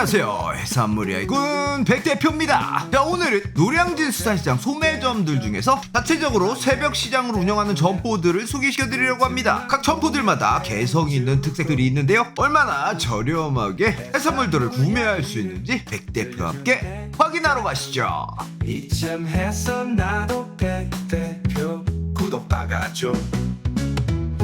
안녕하세요. 해산물이야군 백대표입니다. 자 오늘은 노량진 수산시장 소매점들 중에서 자체적으로 새벽 시장을 운영하는 점포들을 소개시켜 드리려고 합니다. 각 점포들마다 개성 있는 특색들이 있는데요. 얼마나 저렴하게 해산물들을 구매할 수 있는지 백대표와 함께 확인하러 가시죠. 이쯤 해서 나도 백대표. 구독 박아줘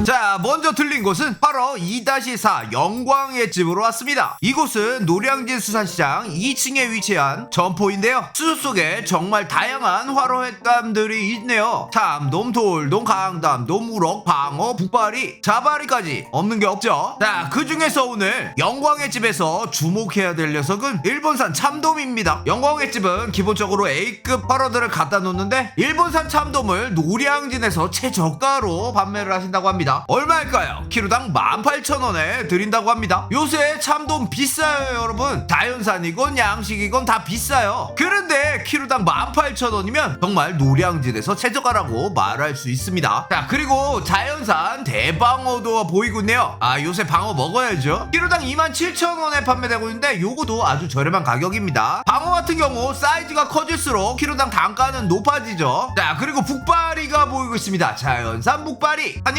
자, 먼저 들린 곳은 바로 2-4 영광의 집으로 왔습니다. 이곳은 노량진 수산시장 2층에 위치한 점포인데요. 수조 속에 정말 다양한 화로획감들이 있네요. 참돔, 돌돔, 강담돔, 우럭, 방어, 북바리, 자바리까지 없는 게 없죠. 자, 그 중에서 오늘 영광의 집에서 주목해야 될 녀석은 일본산 참돔입니다. 영광의 집은 기본적으로 A급 화로들을 갖다 놓는데 일본산 참돔을 노량진에서 최저가로 판매를 하신다고 합니다. 얼마일까요? 키로당 18,000원에 드린다고 합니다. 요새 참돔 비싸요, 여러분. 자연산이건 양식이건 다 비싸요. 그런데 키로당 18,000원이면 정말 노량진에서 최저가라고 말할 수 있습니다. 자, 그리고 자연산 대방어도 보이고 있네요. 아, 요새 방어 먹어야죠. 키로당 27,000원에 판매되고 있는데 요거도 아주 저렴한 가격입니다. 방어 같은 경우 사이즈가 커질수록 키로당 단가는 높아지죠. 자, 그리고 북바리가 보이고 있습니다. 자연산 북바리. 한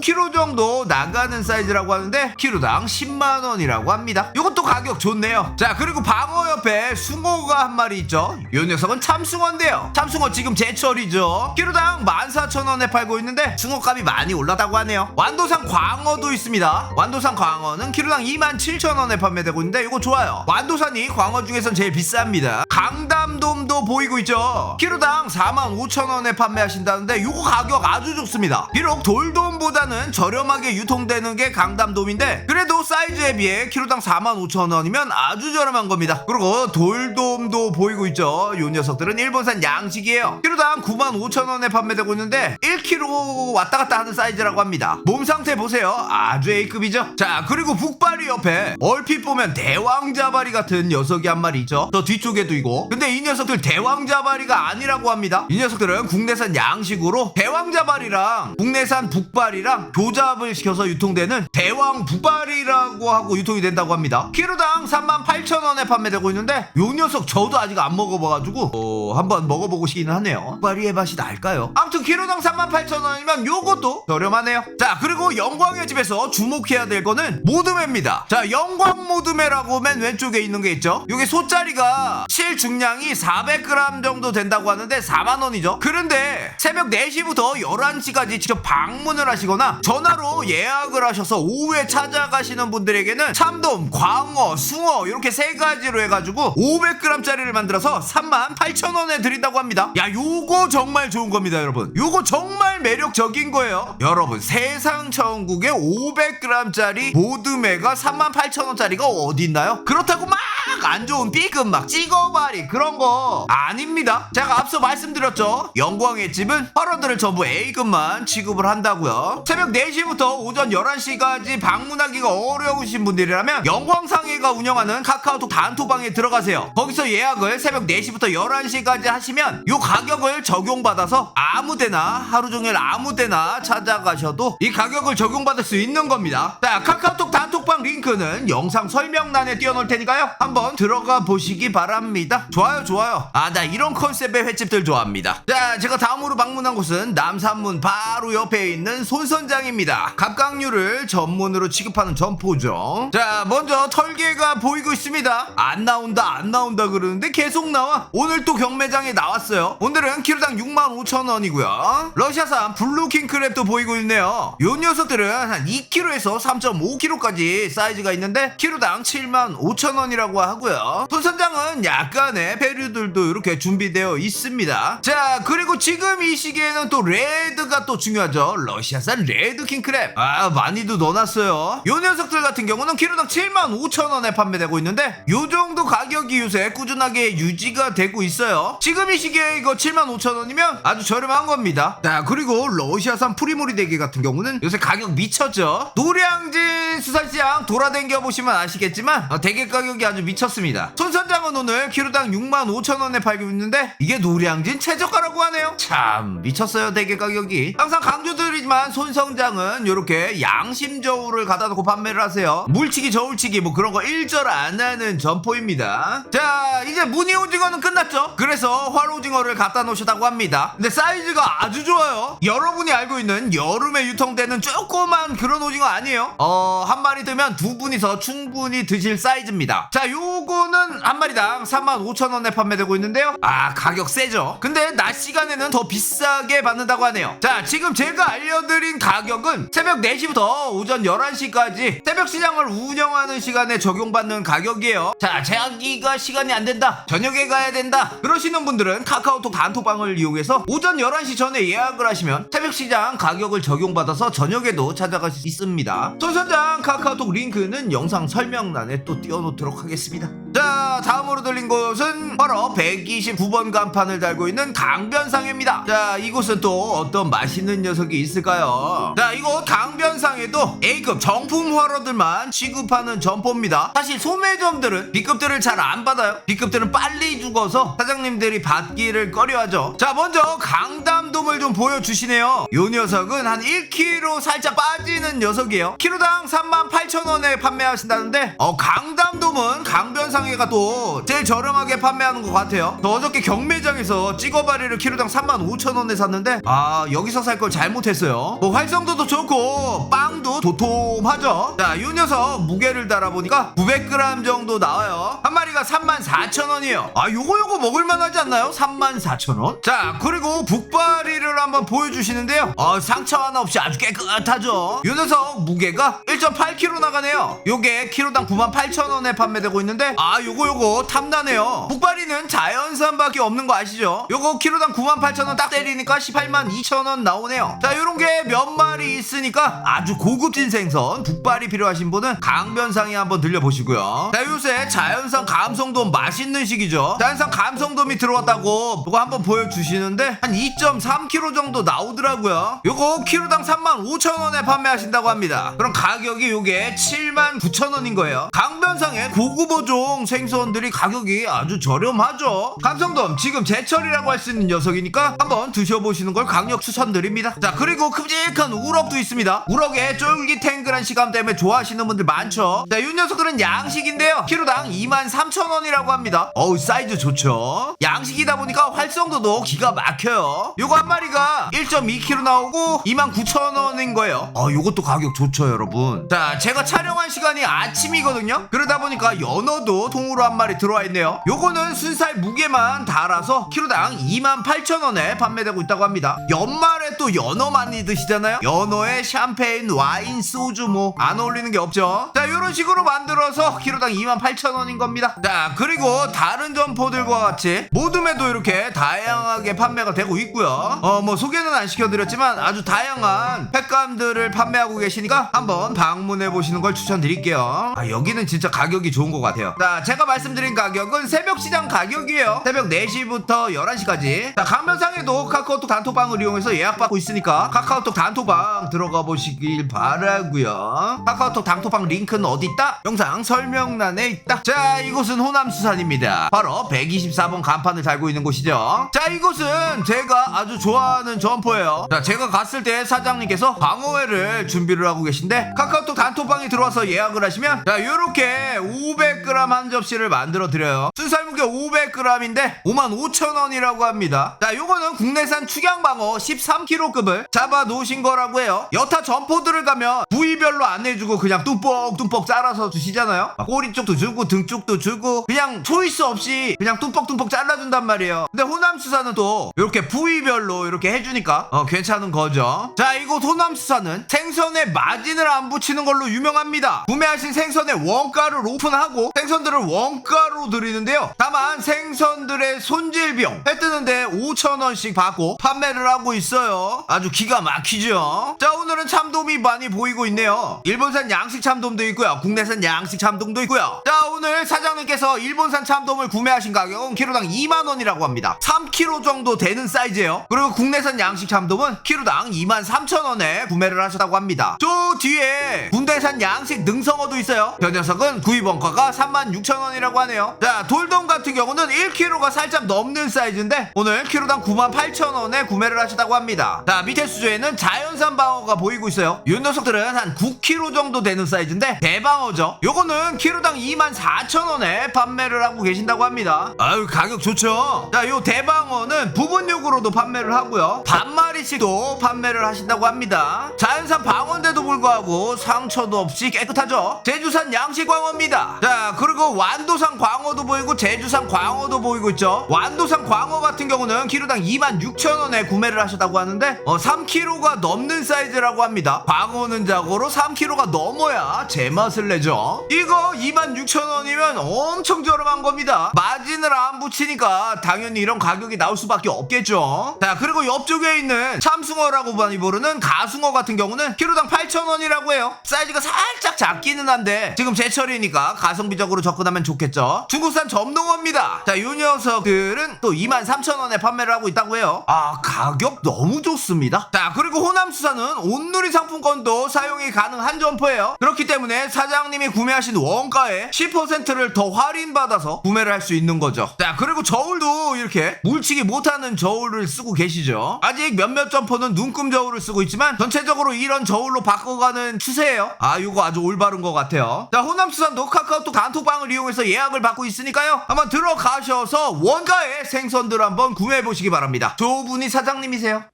1.5kg 정도 나가는 사이즈라고 하는데 키로당 10만 원이라고 합니다. 이것도 가격 좋네요. 자, 그리고 방어 옆에 숭어가 한 마리 있죠. 이 녀석은 참숭어인데요. 참숭어 지금 제철이죠. 키로당 14,000원에 팔고 있는데 숭어값이 많이 올랐다고 하네요. 완도산 광어도 있습니다. 완도산 광어는 키로당 27,000원에 판매되고 있는데 이거 좋아요. 완도산이 광어 중에선 제일 비쌉니다. 강담돔도 보이고 있죠. 키로당 45,000원에 판매하신다는데 이거 가격 아주 좋습니다. 비록 돌돔보다는 저렴하게 유통되는 게 강담돔인데 그래도 사이즈에 비해 키로당 45,000원 이면 아주 저렴한 겁니다. 그리고 돌돔도 보이고 있죠. 이 녀석들은 일본산 양식이에요. 키로당 95,000원에 판매되고 있는데 1kg 왔다 갔다 하는 사이즈라고 합니다. 몸 상태 보세요. 아주 A급이죠. 자, 그리고 북바리 옆에 얼핏 보면 대왕자바리 같은 녀석이 한 마리 있죠. 저 뒤쪽에도 있고. 근데 이 녀석들 대왕자바리가 아니라고 합니다. 이 녀석들은 국내산 양식으로 대왕자바리랑 국내산 북바리랑 교잡을 시켜서 유통되는 대왕 북바리라고 하고 유통이 된다고 합니다. 키로당 38,000원에 판매되고 있는데 요 녀석 저도 아직 안 먹어봐가지고 어, 한번 먹어보고 싶기는 하네요. 북바리의 맛이 날까요? 아무튼 키로당 38,000원이면 요것도 저렴하네요. 자 그리고 영광의 집에서 주목해야 될 거는 모드매입니다. 자 영광 모드매라고 맨 왼쪽에 있는 게 있죠. 요게 소짜리가 실 중량이 400g 정도 된다고 하는데 4만 원이죠. 그런데 새벽 4시부터 11시까지 직접 방문을 하시거나 전화로 예약을 하셔서 오후에 찾아가시는 분들에게는 참돔, 광 어, 숭어 이렇게 세 가지로 해가지고 500g짜리를 만들어서 3만 8천 원에 드린다고 합니다. 야 요거 정말 좋은 겁니다, 여러분. 요거 정말 매력적인 거예요. 여러분 세상 천국에 500g짜리 모드매가 3만 8천 원짜리가 어디 있나요? 그렇다고 막 안 좋은 B급 막 찍어바리 그런 거 아닙니다. 제가 앞서 말씀드렸죠. 영광의 집은 파러들을 전부 A급만 취급을 한다고요. 새벽 4시부터 오전 11시까지 방문하기가 어려우신 분들이라면 영광 상해가 운영하는 카카오톡 단톡방에 들어가세요. 거기서 예약을 새벽 4시부터 11시까지 하시면 이 가격을 적용받아서 아무데나 하루 종일 아무데나 찾아가셔도 이 가격을 적용받을 수 있는 겁니다. 자, 카카오톡 단톡방 링크는 영상 설명란에 띄워놓을 테니까요. 한번 들어가 보시기 바랍니다. 좋아요, 좋아요. 아, 나 이런 컨셉의 횟집들 좋아합니다. 자, 제가 다음으로 방문한 곳은 남산문 바로 옆에 있는 손선장입니다. 갑각류를 전문으로 취급하는 점포죠. 자, 먼저 털개가 보이고 있습니다. 안 나온다, 안 나온다 그러는데 계속 나와. 오늘 또 경매장에 나왔어요. 오늘은 키로당 65,000원이고요. 러시아산 블루킹 크랩도 보이고 있네요. 요 녀석들은 한 2kg에서 3.5kg까지 사이즈 가 있는데 키로당 75,000원이라고 하고요. 손선장은 약간의 배류들도 이렇게 준비되어 있습니다. 자, 그리고 지금 이 시기에는 또 레드가 또 중요하죠. 러시아산 레드 킹크랩. 아, 많이도 넣어놨어요. 요 녀석들 같은 경우는 키로당 75,000원에 판매되고 있는데 요 정도 가격이 요새 꾸준하게 유지가 되고 있어요. 지금 이 시기에 이거 75,000원이면 아주 저렴한 겁니다. 자, 그리고 러시아산 프리모리 대게 같은 경우는 요새 가격 미쳤죠. 노량진 수산시장 시장 돌아댕겨 보시면 아시겠지만 어, 대게 가격이 아주 미쳤습니다. 손선장은 오늘 키로당 6만 5천 원에 팔고 있는데 이게 노량진 최저가라고 하네요. 참 미쳤어요 대게 가격이. 항상 강조드리지만 손성장은 이렇게 양심 저울을 갖다 놓고 판매를 하세요. 물치기 저울치기 뭐 그런 거 일절 안 하는 점포입니다. 자 이제 무늬 오징어는 끝났죠. 그래서 활 오징어를 갖다 놓으셨다고 합니다. 근데 사이즈가 아주 좋아요. 여러분이 알고 있는 여름에 유통되는 조그만 그런 오징어 아니에요. 어, 한 마리 들면 두 분이서 충분히 드실 사이즈입니다. 자, 요거는 한 마리당 35,000원에 판매되고 있는데요. 아, 가격 세죠? 근데 낮 시간에는 더 비싸게 받는다고 하네요. 자, 지금 제가 알려드린 가격은 새벽 4시부터 오전 11시까지 새벽 시장을 운영하는 시간에 적용받는 가격이에요. 자, 제하기가 시간이 안 된다. 저녁에 가야 된다. 그러시는 분들은 카카오톡 단톡방을 이용해서 오전 11시 전에 예약을 하시면 새벽 시장 가격을 적용받아서 저녁에도 찾아갈 수 있습니다. 손선장 카카오톡 링크는 영상 설명란에 또 띄워놓도록 하겠습니다. 자, 다음으로 들린 곳은 바로 129번 간판을 달고 있는 강변상입니다. 자, 이곳은 또 어떤 맛있는 녀석이 있을까요? 자, 이곳 강변상에도 A급 정품 화로들만 취급하는 점포입니다. 사실 소매점들은 B급들을 잘 안 받아요. B급들은 빨리 죽어서 사장님들이 받기를 꺼려하죠. 자, 먼저 강담돔을 좀 보여주시네요. 요 녀석은 한 1kg 살짝 빠지는 녀석이에요. 키로당 38,000원에 판매하신다는데, 어, 강담돔은 강변상해가 또 제일 저렴하게 판매하는 것 같아요. 저 어저께 경매장에서 찍어바리를 키로당 35,000원에 샀는데, 아, 여기서 살 걸 잘못했어요. 뭐 활성도도 좋고, 빵도 도톰하죠. 자, 요 녀석 무게를 달아보니까 900g 정도 나와요. 한 마리가 34,000원이에요. 아, 요거 요거 먹을만 하지 않나요? 34,000원? 자, 그리고 북바리를 한번 보여주시는데요. 어, 상처 하나 없이 아주 깨끗하죠. 요 녀석 무게가 1.8kg 나가네요. 요게 키로당 98,000원에 판매되고 있는데, 아, 요거 요거 탐나네요. 북바리는 자연산밖에 없는 거 아시죠? 요거 키로당 98,000원 딱 때리니까 18만 2천원 나오네요. 자, 요런 게 몇 마리 있으니까 아주 고급진 생선, 북발이 필요하신 분은 강변상에 한번 들려보시고요. 자, 요새 자연산 감성돔 맛있는 시기죠. 자연산 감성돔이 들어왔다고 그거 한번 보여주시는데 한 2.3kg 정도 나오더라고요. 요거 키로당 3만 5천원에 판매하신다고 합니다. 그럼 가격 이 요게 7만 9천원인 거예요. 강변상의 고급 어종 생선들이 가격이 아주 저렴하죠. 감성돔 지금 제철이라고 할 수 있는 녀석이니까 한번 드셔보시는 걸 강력 추천드립니다. 자 그리고 큼직한 우럭도 있습니다. 우럭의 쫄깃탱글한 시감 때문에 좋아하시는 분들 많죠. 자, 이 녀석들은 양식인데요. 키로당 23,000원이라고 합니다. 어우 사이즈 좋죠. 양식이다 보니까 활성도도 기가 막혀요. 요거 한 마리가 1.2kg 나오고 29,000원인 거예요. 어, 요것도 가격 좋죠, 여러분. 자, 제가 촬영한 시간이 아침이거든요. 그러다 보니까 연어도 통으로 한 마리 들어와 있네요. 요거는 순살 무게만 달아서 키로당 28,000원에 판매되고 있다고 합니다. 연말에 또 연어 많이 드시잖아요. 연어에 샴페인, 와인, 소주 뭐 안 어울리는 게 없죠. 자, 이런 식으로 만들어서 키로당 28,000원인 겁니다. 자, 그리고 다른 점포들과 같이 모둠에도 이렇게 다양하게 판매가 되고 있고요. 어, 뭐 소개는 안 시켜드렸지만 아주 다양한 횟감들을 판매하고 계시니까 한번 방문해 보시는 걸 추천드릴게요. 아, 여기는 진짜 가격이 좋은 것 같아요. 자, 제가 말씀드린 가격은 새벽 시장 가격이에요. 새벽 4시부터 11시까지. 자, 강변상에도 카카오톡 단톡방을 이용해서 예약받고 있으니까 카카오톡 단톡방 들어가 보시길 바라고요. 카카오톡 단톡방 링크는 어디 있다? 영상 설명란에 있다. 자, 이곳은 호남 수산입니다. 바로 124번 간판을 달고 있는 곳이죠. 자, 이곳은 제가 아주 좋아하는 점포예요. 자, 제가 갔을 때 사장님께서 광어회를 준비를 하고 계신데 카카오 톡 단톡방에 들어와서 예약을 하시면 자, 요렇게 500g 한 접시를 만들어 드려요. 순살 무게 500g인데 55,000원이라고 합니다. 자, 요거는 국내산 축양방어 13kg급을 잡아 놓으신 거라고 해요. 여타 점포들을 가면 부위별로 안 해주고 그냥 뚱뻑뚱뻑 잘라서 주시잖아요. 막 꼬리 쪽도 주고 등 쪽도 주고 그냥 초이스 없이 그냥 뚱뻑뚱뻑 잘라준단 말이에요. 근데 호남수산은 또 이렇게 부위별로 이렇게 해주니까 어, 괜찮은 거죠. 자, 이곳 호남수산은 생선에 마진을 안 붙이 는 걸로 유명합니다. 구매하신 생선의 원가를 오픈하고 생선들을 원가로 드리는데요. 다만 생선들의 손질 비용 해 뜨는데 5,000원씩 받고 판매를 하고 있어요. 아주 기가 막히죠. 자, 오늘은 참돔이 많이 보이고 있네요. 일본산 양식 참돔도 있고요. 국내산 양식 참돔도 있고요. 자, 오늘 사장님께서 일본산 참돔을 구매하신 가격은 키로당 2만원이라고 합니다 3kg 정도 되는 사이즈예요 그리고 국내산 양식 참돔은 키로당 2만 3천원에 구매를 하셨다고 합니다 저 뒤에 군대산 양식 능성어도 있어요. 저 녀석은 구입 원가가 3만 6천원이라고 하네요. 자 돌돔 같은 경우는 1kg가 살짝 넘는 사이즈인데 오늘 키로당 9만 8천원에 구매를 하셨다고 합니다. 자 밑에 수조에는 자연산 방어가 보이고 있어요. 이 녀석들은 한 9kg 정도 되는 사이즈인데 대방어죠. 요거는 키로당 2만 4천원에 판매를 하고 계신다고 합니다. 아유 가격 좋죠? 자요 대방어는 부분육으로도 판매를 하고요. 반마리씩도 판매를 하신다고 합니다. 자연산 방어인데도 불구하고 상처도 없이 깨끗하죠? 제주산 양식 광어입니다. 자 그리고 완도산 광어도 보이고 제주산 광어도 보이고 있죠? 완도산 광어 같은 경우는 키로당 2만 6천원에 구매를 하셨다고 하는데 어, 3kg가 넘는 사이즈라고 합니다. 광어는 자고로 3kg가 넘어야 제맛을 내죠. 이거 2만 6천원이면 엄청 저렴한 겁니다. 마진을 안 붙이니까 당연히 이런 가격이 나올 수밖에 없겠죠? 자 그리고 옆쪽에 있는 참숭어라고 많이 부르는 가숭어 같은 경우는 키로당 8천원이라고 해요 사이즈가 살짝 작기는 한데 지금 제철이니까 가성비적으로 접근하면 좋겠죠? 중국산 점농어입니다. 자이 녀석들은 또 2만 3천원에 판매를 하고 있다고 해요. 아 가격 너무 좋습니다. 자 그리고 호남수산은 온누리 상품권도 사용이 가능한 점포예요. 그렇기 때문에 사장님이 구매하신 원가에 10%를 더 할인받아서 구매를 할 수 있는 거죠. 자 그리고 저울도 이렇게 물치기 못하는 저울을 쓰고 계시죠? 아직 몇몇 점포는 눈금 저울을 쓰고 있지만 전체적으로 이런 저울로 바꿔가는 추세 예요? 아 이거 아주 올바른 것 같아요. 자 호남수산도 카카오톡 단톡방을 이용해서 예약을 받고 있으니까요. 한번 들어가셔서 원가의 생선들 한번 구매해 보시기 바랍니다. 저분이 사장님이세요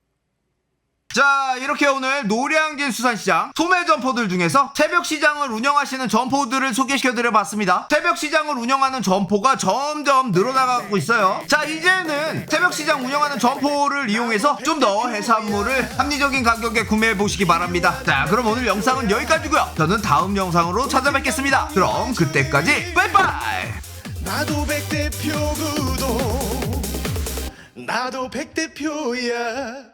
자 이렇게 오늘 노량진 수산시장 소매 점포들 중에서 새벽 시장을 운영하시는 점포들을 소개시켜 드려봤습니다. 새벽 시장을 운영하는 점포가 점점 늘어나가고 있어요. 자 이제는 새벽 시장 운영하는 점포를 이용해서 좀 더 해산물을 합리적인 가격에 구매해 보시기 바랍니다. 자 그럼 오늘 영상은 여기까지고요. 저는 다음 영상으로 찾아뵙겠습니다. 그럼 그때까지 빠이빠이! 나도 백대표 구도 나도 백대표야